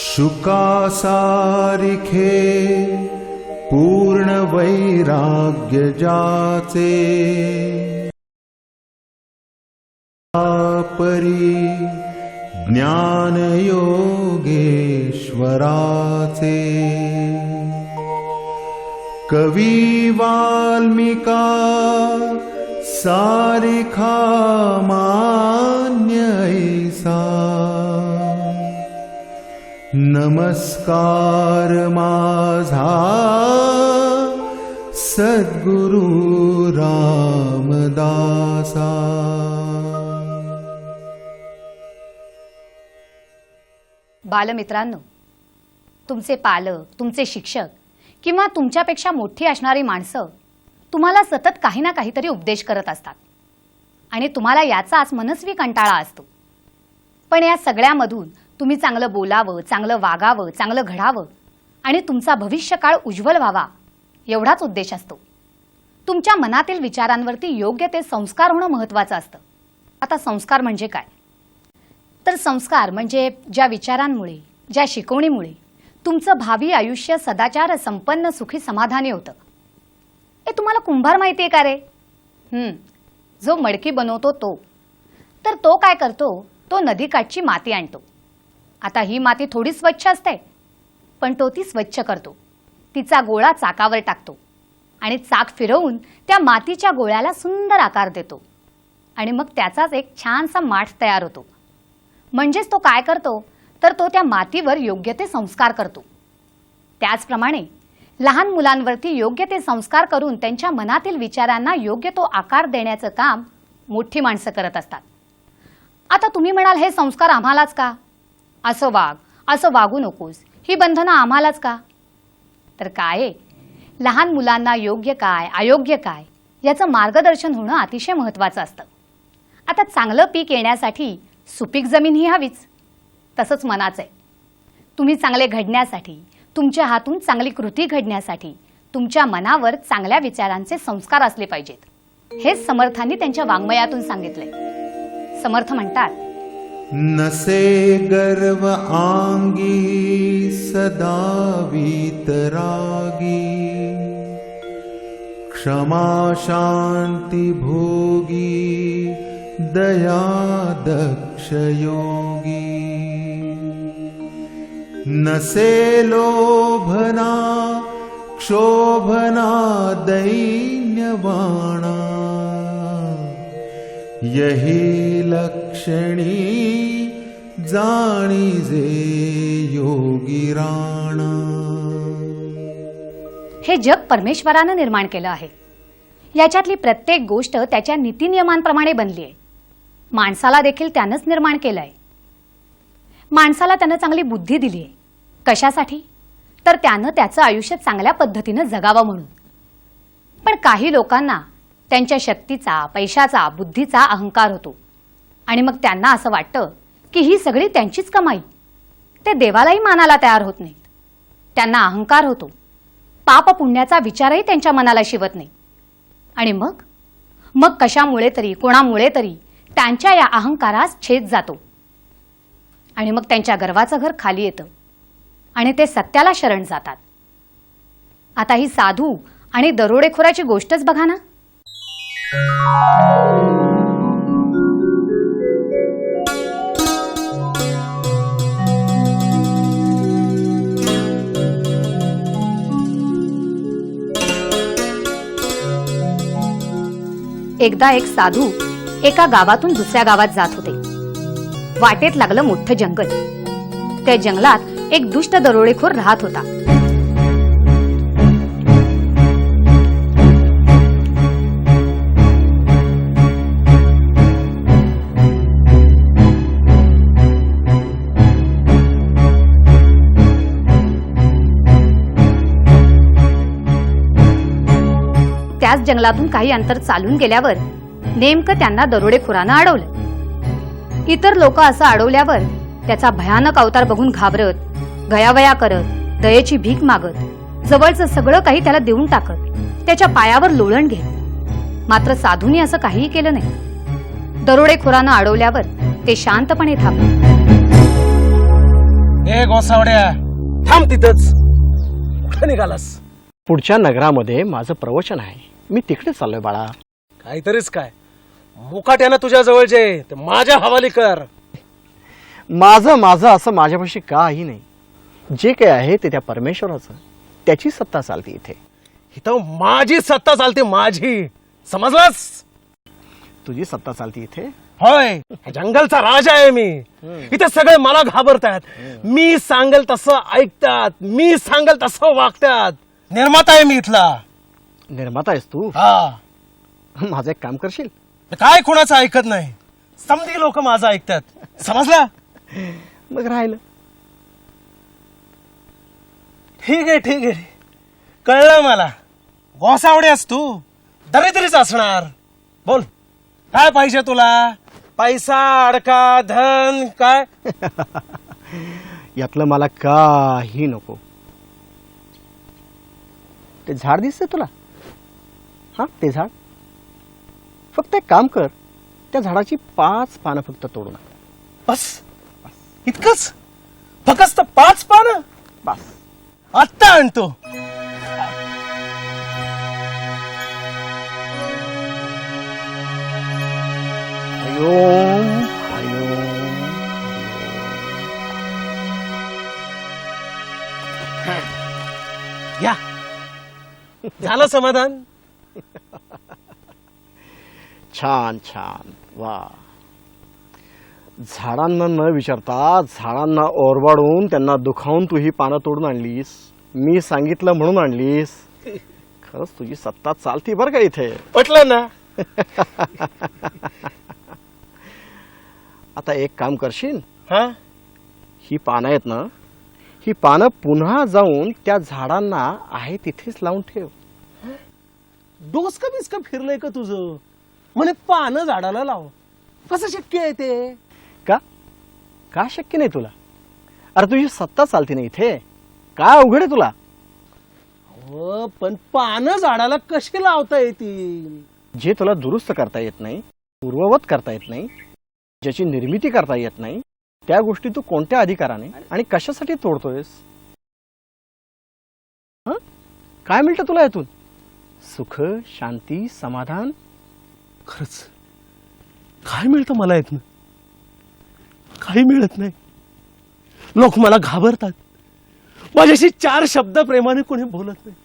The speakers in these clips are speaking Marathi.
शुकासारिखे सारिखे परि वैराग्य जाते सारिखा मान्यैसा। नमस्कार माझा सद्गुरु रामदासा. बालमित्रांनो तुमचे पालक तुमचे शिक्षक किंवा तुमच्यापेक्षा मोठी असणारी माणसं तुम्हाला सतत काही ना काहीतरी उपदेश करत असतात. आणि तुम्हाला याचाच मनस्वी कंटाळा असतो. पण या सगळ्यामधून तुम्ही चांगलं बोलावं चांगलं वागावं चांगलं घडावं आणि तुमचा भविष्यकाळ उज्ज्वल व्हावा एवढाच उद्देश असतो. तुमच्या मनातील विचारांवरती योग्य ते संस्कार होणं महत्त्वाचं असतं. आता संस्कार म्हणजे काय? तर संस्कार म्हणजे ज्या विचारांमुळे ज्या शिकवणीमुळे तुमचं भावी आयुष्य सदाचार संपन्न सुखी समाधानी होतं. ए तुम्हाला कुंभार माहिती आहे का रे? जो मडकी बनवतो तो. तर तो काय करतो? तो नदीकाठची माती आणतो. आता ही माती थोडी स्वच्छ असते. पण तो ती स्वच्छ करतो. तिचा गोळा चाकावर टाकतो आणि चाक फिरवून त्या मातीच्या गोळ्याला सुंदर आकार देतो. आणि मग त्याचाच एक छानसा माठ तयार होतो. म्हणजेच तो काय करतो? तर तो त्या मातीवर योग्य ते संस्कार करतो. त्याचप्रमाणे लहान मुलांवरती योग्य ते संस्कार करून त्यांच्या मनातील विचारांना योग्य तो आकार देण्याचं काम मोठी माणसं करत असतात. आता तुम्ही म्हणाल हे संस्कार आम्हालाच का? असं वाग असं वागू नकोस. ही बंधनं आम्हालाच का? तर काय? लहान मुलांना योग्य काय अयोग्य काय? याचं मार्गदर्शन होणं अतिशय महत्त्वाचं असतं. आता चांगलं पीक येण्यासाठी सुपीक जमीन ही हवीच. तसंच मनाचं आहे. तुम्ही चांगले घडण्यासाठी तुमच्या हातून चांगली कृती घडण्यासाठी तुमच्या मनावर चांगल्या विचारांचे संस्कार असले पाहिजेत. हेच समर्थांनी त्यांच्या वाङ्मयातून सांगितलंय. समर्थ म्हणतात नसे गर्व आंगी सदा वीतरागी। क्षमा शांती भोगी दया दक्ष योगी। नसे लोभना क्षोभना दैन्यवाणा यही लक्षणी जाणीजे योगी राणा. हे जग परमेश्वरानं निर्माण केलं आहे. याच्यातली प्रत्येक गोष्ट त्याच्या नीतिनियमांप्रमाणे बनली आहे माणसाला देखील त्यानंच निर्माण केलं आहे माणसाला त्यानं चांगली बुद्धी दिली आहे कशासाठी? तर त्यानं त्याचं आयुष्य चांगल्या पद्धतीनं जगावं म्हणून. पण काही लोकांना त्यांच्या शक्तीचा पैशाचा बुद्धीचा अहंकार होतो. आणि मग त्यांना असं वाटतं की ही सगळी त्यांचीच कमाई. ते देवालाही मानायला तयार होत नाहीत. त्यांना अहंकार होतो. पाप पुण्याचा विचारही त्यांच्या मनाला शिवत नाही. आणि मग? मग कशामुळे तरी कोणामुळे तरी त्यांच्या या अहंकारास छेद जातो. आणि मग त्यांच्या गर्वाचं घर खाली येतं. आणि ते सत्याला शरण जातात. आता ही साधू आणि दरोडेखोराची गोष्टच बघा ना. एकदा एक साधू एका गावातून दुसऱ्या गावात जात होते. वाटेत लागलं मोठं जंगल. त्या जंगलात एक दुष्ट दरोडेखोर राहत होता. त्याच जंगलातून काही अंतर चालून गेल्यावर नेमकं त्यांना दरोडेखोरानं अडवलं. इतर लोक असं अडवल्यावर त्याचा भयानक अवतार बघून घाबरत गयावया करत दयेची भीक मागत जवळचं सगळं काही त्याला देऊन टाकत त्याच्या पायावर लोळण घेत. मात्र साधूने असं काहीही केलं नाही. दरोडेखोरानं अडवल्यावर ते शांतपणे थांबले. गोसावड्या थांब तिथंच. कुठं निघालास? पुढच्या नगरामध्ये माझं प्रवचन आहे. मी तिकडे चाललोय बाळा. काहीतरीच काय. मुकाट्यानं तुझ्या जवळचे ते माझ्या हवाली कर. माझं माझं असं माझ्यापाशी काही नाही. जे काही आहे ते त्या परमेश्वराचं. त्याची सत्ता चालते इथे. इथं माझी सत्ता चालते माझी. समजलास? तुझी सत्ता चालते इथे? होय. जंगलचा राजा आहे मी. इथे सगळे मला घाबरतात. मी सांगेल तसं ऐकतात. मी सांगेल तसं वागतात. निर्माता आहे मी इथला. निर्माता आहेस तू. हा. माझं एक काम करशील? काय कोणाचं ऐकत नाही? समधी लोक माझं ऐकतात. समजला? मग राहिलं. ठीक आहे ठीक आहे. कळलं मला. गोसावड्यास तू. दरिद्रीच असणार. बोल. काय पाहिजे तुला? पैसा अडका धन काय? यातलं मला काही नको. ते झाड दिसतंय तुला? हा ते झाड. फक्त एक काम कर त्या झाडाची पाच पानं फक्त तोडून आण. बस. इतकंच? फक्त पाच पानं? बस. आत्ता आणतो. हरिओम हरिओम या. झालं समाधान? छान छान. वा. झाडांना न विचारता झाडांना ओरबाडून त्यांना दुखावून तू ही पानं तोडून आणलीस. मी सांगितलं म्हणून आणलीस. खरंच तुझी सत्ता चालती बरं का इथे? पटलं ना? आता एक काम करशील? हा? ही पानं आहेत ना ही पानं पुन्हा जाऊन त्या झाडांना आहे तिथेच लावून ठेव. डोसकं बिस्क फिरलंय का तुझं? म्हणे पानं झाडाला लाव. कसं शक्य आहे ते? का? का शक्य नाही तुला? अरे तुझी सत्ता चालती नाही इथे. काय अवघड आहे तुला? हो पण पानं झाडाला कशी लावता येतील? जे तुला दुरुस्त करता येत नाही पूर्ववत करता येत नाही ज्याची निर्मिती करता येत नाही त्या गोष्टी तू कोणत्या अधिकाराने आणि कशासाठी तोडतोयस? हं? काय मिळतं तुला यातून? सुख शांती समाधान. खरंच काय मिळतं मला येत काही मिळत नाही. लोक मला घाबरतात. माझ्याशी चार शब्द प्रेमाने कोणी बोलत नाही.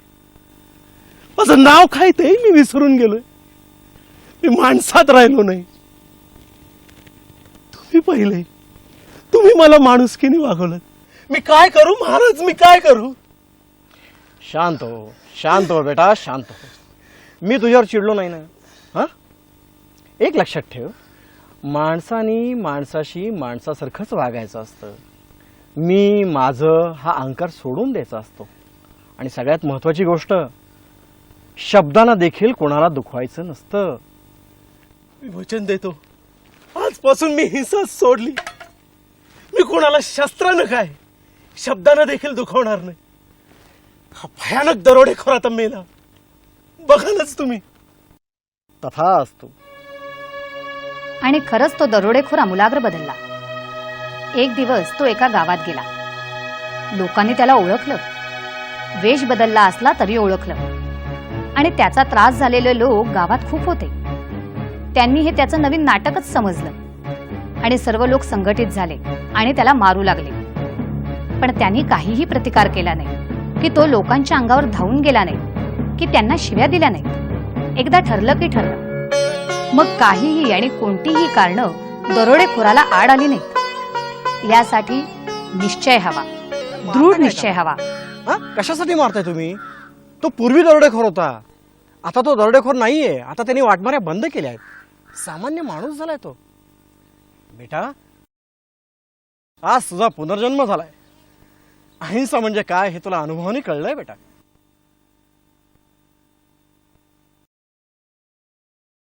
माझं नाव काय ते मी विसरून गेलोय. मी माणसात राहिलो नाही. तुम्ही पहिले. तुम्ही मला माणुसकीने वागवलं. मी काय करू? महाराज मी काय करू? शांत हो शांत हो बेटा शांत हो. मी तुझ्यावर चिडलो नाही ना? हा? एक लक्षात ठेव. माणसानी माणसाशी माणसासारखंच वागायचं असतं. मी माझं हा अहंकार सोडून द्यायचा असतो. आणि सगळ्यात महत्वाची गोष्ट शब्दांना देखील कोणाला दुखवायचं नसतं. मी वचन देतो. आजपासून मी हिंसा सोडली. मी कोणाला शस्त्रानं काय शब्दानं देखील दुखवणार नाही. हा भयानक दरोडेखोर आता मेला. बघालच तुम्ही. तथा असतो. आणि खरंच तो दरोडेखोर अमूलाग्र बदलला. एक दिवस तो एका गावात गेला. लोकांनी त्याला ओळखलं. वेश बदलला असला तरी ओळखलं. आणि त्याचा त्रास झालेले लोक गावात खूप होते. त्यांनी हे त्याचं नवीन नाटकच समजलं. आणि सर्व लोक संघटित झाले आणि त्याला मारू लागले. पण त्यांनी काहीही प्रतिकार केला नाही. की तो लोकांच्या अंगावर धावून गेला नाही की त्यांना शिव्या दिल्या नाहीत. एकदा ठरलं की ठरलं. मग काहीही आणि कोणतीही कारणं दरोडेखोराला आड आली नाहीत. यासाठी निश्चय हवा. दृढ निश्चय हवा. हा? कशासाठी मारताय तुम्ही? तो पूर्वी दरोडेखोर होता. आता तो दरोडेखोर नाहीये. आता त्यांनी वाटमाऱ्या बंद केल्या आहेत. सामान्य माणूस झालाय तो. बेटा आज तुझा पुनर्जन्म झालाय. अहिंसा म्हणजे काय हे तुला अनुभवाने कळलंय बेटा.